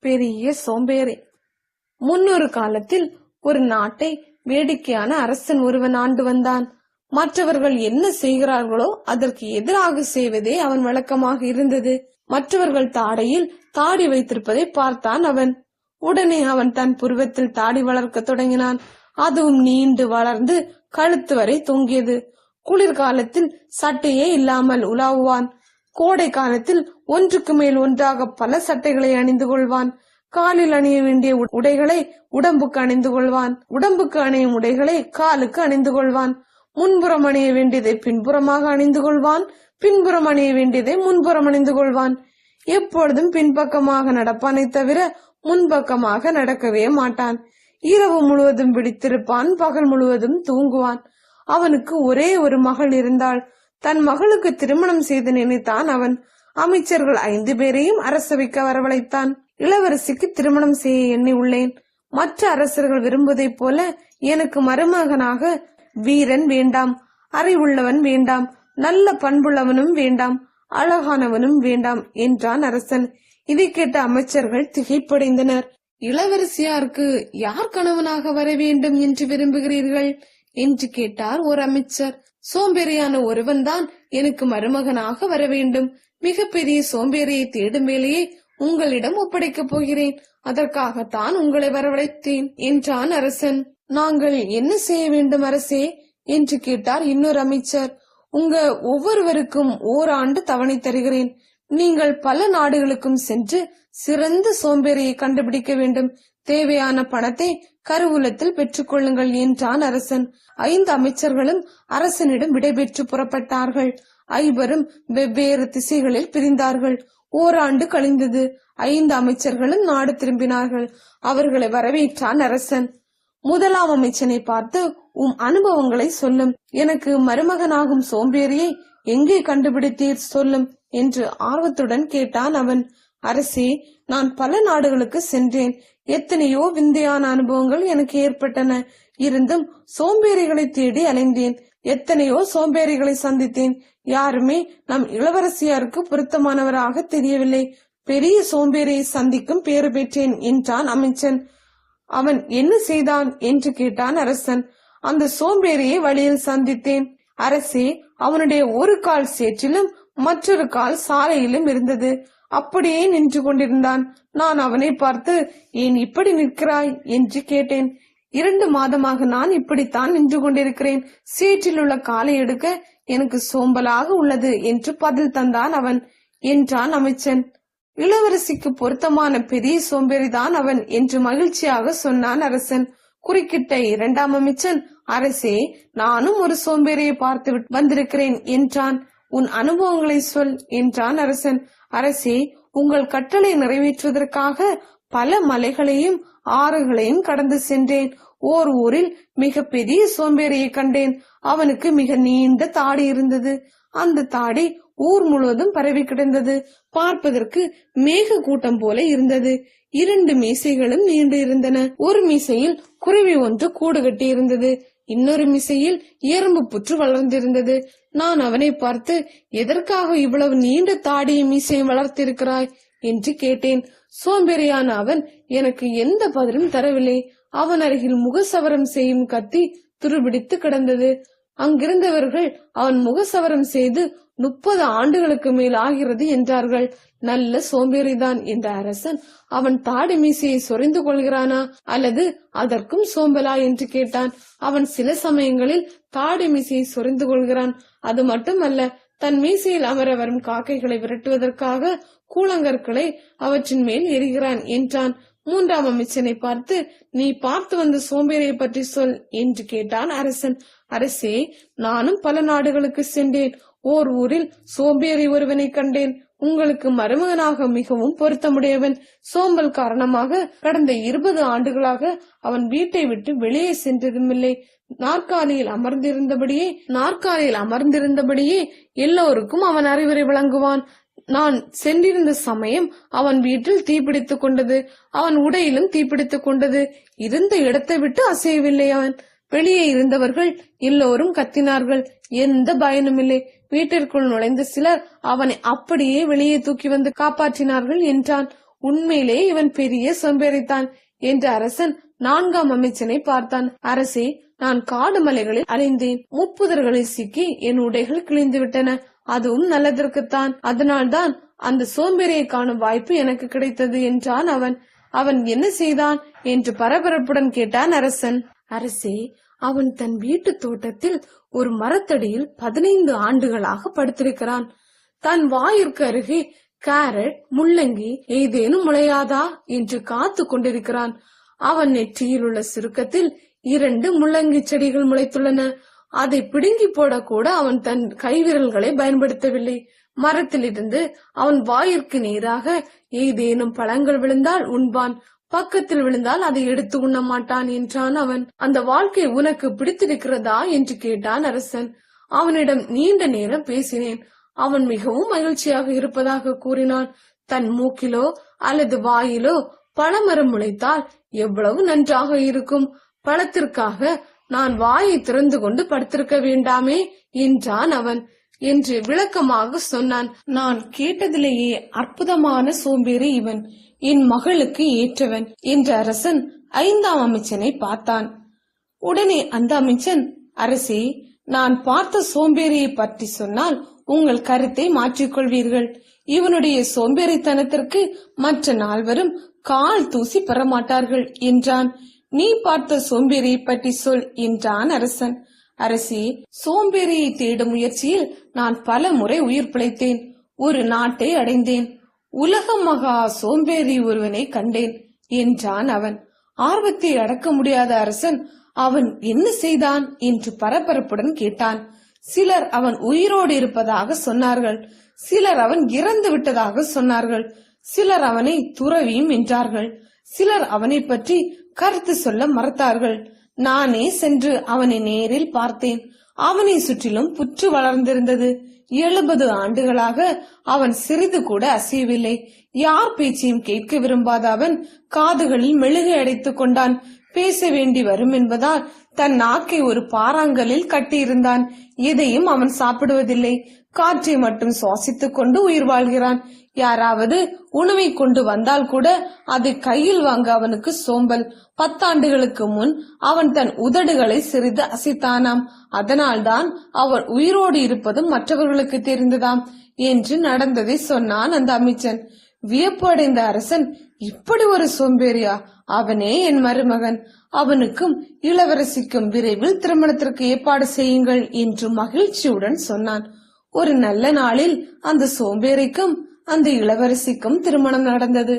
பெரிய சோம்பேறி. முன்னொரு காலத்தில் ஒரு நாட்டை வேடிக்கையான அரசன் ஒருவன் ஆண்டு வந்தான். மற்றவர்கள் என்ன செய்கிறார்களோ அதற்கு எதிராக செய்வதே அவன் வழக்கமாக இருந்தது. மற்றவர்கள் தாடையில் தாடி வைத்திருப்பதை பார்த்தான் அவன். உடனே அவன் தன் புருவத்தில் தாடி வளர்க்க தொடங்கினான். அதுவும் நீண்டு வளர்ந்து கழுத்து வரை தொங்கியது. குளிர்காலத்தில் சட்டையே இல்லாமல் உலாவுவான். கோடை காலத்தில் ஒன்றுக்கு மேல் ஒன்றாக பல சட்டைகளை அணிந்து கொள்வான். காலில் அணிய வேண்டிய உடைகளை உடம்புக்கு அணிந்து கொள்வான். உடம்புக்கு அணியும் உடைகளை காலுக்கு அணிந்து கொள்வான். முன்புறம் அணிய வேண்டியதை பின்புறமாக அணிந்து கொள்வான். பின்புறம் அணிய வேண்டியதை முன்புறம் அணிந்து கொள்வான். எப்பொழுதும் பின்பக்கமாக நடப்பானை தவிர முன்பக்கமாக நடக்கவே மாட்டான். இரவு முழுவதும் விழித்திருப்பான். பகல் முழுவதும் தூங்குவான். அவனுக்கு ஒரே ஒரு மகள் இருந்தாள். தன் மகளுக்கு திருமணம் செய்து நினைத்தான் அவன். அமைச்சர்கள் ஐந்து பேரையும் அரசவைக்க வரவழைத்தான். இளவரசிக்கு திருமணம் செய்ய எண்ணி உள்ளேன். மற்ற அரசர்கள் விரும்புவதைப் போல எனக்கு மருமகனாக வீரன் வேண்டாம். அறிவுள்ளவன் வேண்டாம். நல்ல பண்புள்ளவனும் வேண்டாம். அழகானவனும் வேண்டாம் என்றான் அரசன். இதை கேட்ட அமைச்சர்கள் திகைப்படைந்தனர். இளவரசியாருக்கு யார் கணவனாக வர வேண்டும் என்று விரும்புகிறீர்கள்? என்று கேட்டார் ஒரு அமைச்சர். சோம்பேறியான ஒருவன்தான் எனக்கு மருமகனாக வர வேண்டும். மிகப்பெரிய சோம்பேறியை தேடும் வேலையை உங்களிடம் ஒப்படைக்கப் போகிறேன். அதற்காகத்தான் உங்களை வரவழைத்தேன் என்றான் அரசன். நாங்கள் என்ன செய்ய வேண்டும் அரசே? என்று கேட்டார் இன்னொரு அமைச்சர். உங்க ஒவ்வொருவருக்கும் ஓராண்டு தவணை தருகிறேன். நீங்கள் பல நாடுகளுக்கும் சென்று சிறந்த சோம்பேறியை கண்டுபிடிக்க வேண்டும். தேவையான பணத்தை கருவூலத்தில் பெற்றுக்கொள்ளுங்கள் என்றான் அரசன். ஐந்து அமைச்சர்களும் அரசனிடம் விடைபெற்று புறப்பட்டார்கள். ஐவரும் வெவ்வேறு திசைகளில் பிரிந்தார்கள். ஓராண்டு கழிந்தது. ஐந்து அமைச்சர்களும் நாடு திரும்பினார்கள். அவர்களை வரவேற்றான் அரசன். முதலாம் அமைச்சனை பார்த்து உம் அனுபவங்களை சொல்லும். எனக்கு மருமகனாகும் சோம்பேறியை எங்கே கண்டுபிடித்தீர் சொல்லும்? என்று ஆர்வத்துடன் கேட்டான் அவன். அரசி நான் பல நாடுகளுக்கு சென்றேன். எத்தனையோ விந்தையான அனுபவங்கள் எனக்கு ஏற்பட்டன. இருந்தும் சோம்பேறிகளை தேடி அலைந்தேன். எத்தனையோ சோம்பேறிகளை சந்தித்தேன். யாருமே நம் இளவரசியாருக்கு பொருத்தமானவராக தெரியவில்லை. பெரிய சோம்பேறியை சந்திக்கும் பேறு பெற்றேன் என்றான் அமைச்சன். அவன் என்ன செய்தான் என்று கேட்டான் அரசன். அந்த சோம்பேறியை வழியில் சந்தித்தேன். அரசே அவனுடைய ஒரு கால் சேற்றிலும் மற்றொரு கால் சாலையிலும் இருந்தது. அப்படியே நின்று கொண்டிருந்தான். நான் அவனை பார்த்து ஏன் இப்படி நிற்கிறாய்? என்று கேட்டேன். இரண்டு மாதமாக நான் இப்படித்தான் நின்று கொண்டிருக்கிறேன். சீற்றில் உள்ள காலை எடுக்க எனக்கு சோம்பலாக உள்ளது என்று பதில் தந்தான் அவன் என்றான் அமைச்சன். இளவரசிக்கு பொருத்தமான பெரிய சோம்பேறிதான் அவன் என்று மகிழ்ச்சியாக சொன்னான் அரசன். குறுக்கிட்ட இரண்டாம் அமைச்சன் அரசே நானும் ஒரு சோம்பேறியை பார்த்து விட்டு வந்திருக்கிறேன் என்றான். உன் அனுபவங்களை சொல் என்றான் அரசன். அரசே உங்கள் கட்டளை நிறைவேற்றுவதற்காக பல மலைகளையும் ஆறுகளையும் கடந்து சென்றேன். ஓர் ஊரில் மிக பெரிய சோம்பேறியை கண்டேன். அவனுக்கு மிக நீண்ட தாடி இருந்தது. அந்த தாடி ஊர் முழுவதும் பரவி கிடந்தது. பார்ப்பதற்கு மேக கூட்டம் போல இருந்தது. இரண்டு மீசைகளும் நீண்டு இருந்தன. ஒரு மீசையில் குருவி ஒன்று கூடு கட்டி இருந்தது இன்னொரு மிசையில் எறும்பு புற்று வளர்ந்திருந்தது. நான் அவனை பார்த்து எதற்காக இவ்வளவு நீண்ட தாடியும் மீசையும் வளர்த்திருக்கிறாய்? என்று கேட்டேன். சோம்பேறியான அவன் எனக்கு எந்த பதிலும் தரவில்லை. அவன் அருகில் முகசவரம் செய்யும் கத்தி துருபிடித்து கிடந்தது. அங்கிருந்தவர்கள் அவன் முகசவரம் செய்து முப்பது ஆண்டுகளுக்கு மேல் ஆகிறது என்றார்கள். நல்ல சோம்பேறிதான் என்ற அரசன் அவன் தாடி மீசையை சொரிந்து கொள்கிறானா? அல்லது அதற்கும் சோம்பலா என்று கேட்டான். அவன் சில சமயங்களில் தாடி மீசையை சொரிந்து கொள்கிறான். அது மட்டுமல்ல தன் மீசையில் அமர வரும் காக்கைகளை விரட்டுவதற்காக கூழங்கற்களை அவற்றின் மேல் எரிகிறான் என்றான். மூன்றாம் அமைச்சனை பார்த்து நீ பார்த்து வந்த சோம்பேறியை பற்றி சொல் என்று கேட்டான் அரசன். அரசே நானும் பல நாடுகளுக்கு சென்றேன். ஓர் ஊரில் சோம்பேறி ஒருவனை கண்டேன். உங்களுக்கு மருமகனாக மிகவும் பொருத்தமுடையவன். சோம்பல் காரணமாக கடந்த இருபது ஆண்டுகளாக அவன் வீட்டை விட்டு வெளியே சென்றதுமில்லை. நாற்காலியில் அமர்ந்திருந்தபடியே நாற்காலியில் அமர்ந்திருந்தபடியே எல்லோருக்கும் அவன் அறிவுரை வழங்குவான். நான் சென்றிருந்த சமயம் அவன் வீட்டில் தீப்பிடித்துக் கொண்டது. அவன் உடையிலும் தீப்பிடித்துக் கொண்டது. இருந்த இடத்தை விட்டு அசையவில்லை அவன் வெளியே இருந்தவர்கள் எல்லோரும் கத்தினார்கள். எந்த பயனுமில்லை. வீட்டிற்குள் நுழைந்த சிலர் அவனை அப்படியே வெளியே தூக்கி வந்து காப்பாற்றினார்கள் என்றான். உண்மையிலே இவன் பெரிய சோம்பேறித்தான் என்று அரசன் நான்காம் அமைச்சனை பார்த்தான். அரசே நான் காடு மலைகளில் அலைந்தேன். முப்புதர்களில் சிக்கி என் உடைகள் கிழிந்து விட்டன அதுவும் நல்லதற்குத்தான். அதனால்தான் அந்த சோம்பேறியை காணும் வாய்ப்பு எனக்கு கிடைத்தது என்றான் அவன். அவன் என்ன செய்தான்? என்று பரபரப்புடன் கேட்டான் அரசன். அரசே அவன் தன் வீட்டு தோட்டத்தில் ஒரு மரத்தடியில் பதினைந்து ஆண்டுகளாக படுத்திருக்கிறான். தன் வாயிற்கு அருகே கேரட் முள்ளங்கி ஏதேனும் முளையாதா என்று காத்து கொண்டிருக்கிறான். அவன் நெற்றியில் உள்ள சுருக்கத்தில் இரண்டு முள்ளங்கி செடிகள் முளைத்துள்ளன. அதை பிடுங்கி போடக்கூட அவன் தன் கைவிரல்களை பயன்படுத்தவில்லை. மரத்திலிருந்து அவன் வாயிற்கு நேராக ஏதேனும் பழங்கள் விழுந்தால் உண்பான். பக்கத்தில் விழுந்தால் அதை எடுத்து உண்ண மாட்டான் என்றான் அவன். அந்த வாழ்க்கை உனக்கு பிடித்திருக்கிறதா என்று கேட்டான் அரசன். அவனிடம் நீண்ட நேரம் பேசினேன். அவன் மிகவும் மகிழ்ச்சியாக இருப்பதாக கூறினான். தன் மூக்கிலோ அல்லது வாயிலோ பழமரம் முளைத்தால் எவ்வளவு நன்றாக இருக்கும். பழத்திற்காக நான் வாயை திறந்து கொண்டு படுத்திருக்க வேண்டாமே என்றான் அவன் என்று விளக்கமாக சொன்னான். நான் கேட்டதிலேயே அற்புதமான சோம்பேறி இவன். என் மகளுக்கு ஏற்றவன் என்ற அரசன் ஐந்தாம் அமைச்சனை பார்த்தான். உடனே அந்த அமைச்சன் அரசே நான் பார்த்த சோம்பேறியை பற்றி சொன்னால் உங்கள் கருத்தை மாற்றிக்கொள்வீர்கள். இவனுடைய சோம்பேறித்தனத்திற்கு மற்ற நால்வரும் கால் தூசி பெறமாட்டார்கள் என்றான். நீ பார்த்த சோம்பேறியை பற்றி சொல் என்றான் அரசன். அரசே சோம்பேறியை தேடும் முயற்சியில் நான் பல முறை உயிர் பிழைத்தேன். ஒரு நாட்டை அடைந்தேன். உலக மகா சோம்பேறி ஒருவனை கண்டேன் என்றான் அவன். ஆர்வத்தை அடக்க முடியாத அரசன் அவன் என்ன செய்தான் என்று பரபரப்புடன் கேட்டான். சிலர் அவன் உயிரோடு இருப்பதாக சொன்னார்கள். சிலர் அவன் இறந்து விட்டதாக சொன்னார்கள். சிலர் அவனை துறவியும் என்றார்கள். சிலர் அவனை பற்றி கருத்து சொல்ல மறுத்தார்கள். நானே சென்று அவனை நேரில் பார்த்தேன். அவனை சுற்றிலும் புற்று வளர்ந்திருந்தது. எழுபது ஆண்டுகளாக அவன் சிறிது கூட அசையவில்லை. யார் பேச்சையும் கேட்க விரும்பாத அவன் காதுகளில் மெழுகை அடைத்துக் கொண்டான். பேச வேண்டி வரும் என்பதால் தன் நாக்கை ஒரு பாறாங்கலில் கட்டியிருந்தான். எதையும் அவன் சாப்பிடுவதில்லை. காற்றை மட்டும் சுவாசித்துக் கொண்டு உயிர் வாழ்கிறான். யாராவது உணவை கொண்டு வந்தால் கூட அதை கையில் வாங்க அவனுக்கு சோம்பல். பத்தாண்டுகளுக்கு முன் அவன் தன் உதடுகளை சிறிது அசைத்தானாம். அதனால்தான் அவன் உயிரோடு இருப்பதும் மற்றவர்களுக்கு தெரிந்ததாம். என்று நடந்ததை சொன்னான் அந்த அமைச்சன். வியப்பு அடைந்த அரசன் இப்படி ஒரு சோம்பேறியா? அவனே என் மருமகன். அவனுக்கும் இளவரசிக்கும் விரைவில் திருமணத்திற்கு ஏற்பாடு செய்யுங்கள் என்று மகிழ்ச்சியுடன் சொன்னான். ஒரு நல்ல நாளில் அந்த சோம்பேறிக்கும் அந்த இளவரசிக்கும் திருமணம் நடந்தது.